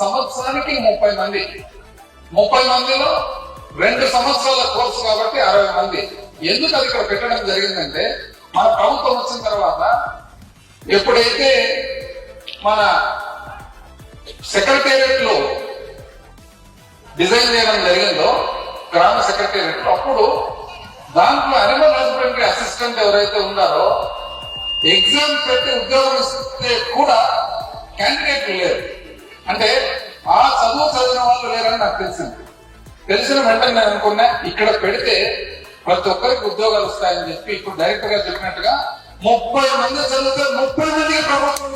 సంవత్సరానికి ముప్పై మంది. ముప్పై మందిలో రెండు సంవత్సరాల కోర్సు కాబట్టి అరవై మంది. ఎందుకు అది ఇక్కడ పెట్టడం జరిగిందంటే మన ప్రభుత్వం వచ్చిన తర్వాత ఎప్పుడైతే మన సెక్రటేరియట్లో డిజైన్ చేయడం జరిగిందో గ్రామ సెక్రటేరియట్లో అప్పుడు దాంట్లో అనిమల్ హస్బెండరీ అసిస్టెంట్ ఎవరైతే ఉన్నారో ఎగ్జామ్ పెట్టి ఉద్యోగం ఇస్తే కూడా క్యాండిడేట్ లేరు. అంటే ఆ చదువు చదివిన వాళ్ళు లేరని నాకు తెలిసింది. తెలిసిన వెంటనే నేను అనుకున్నా ఇక్కడ పెడితే ప్రతి ఒక్కరికి ఉద్యోగాలు వస్తాయని చెప్పి ఇప్పుడు డైరెక్ట్గా చెప్పినట్టుగా ముప్పై మంది చదివితే ముప్పై మందికి ప్రభుత్వం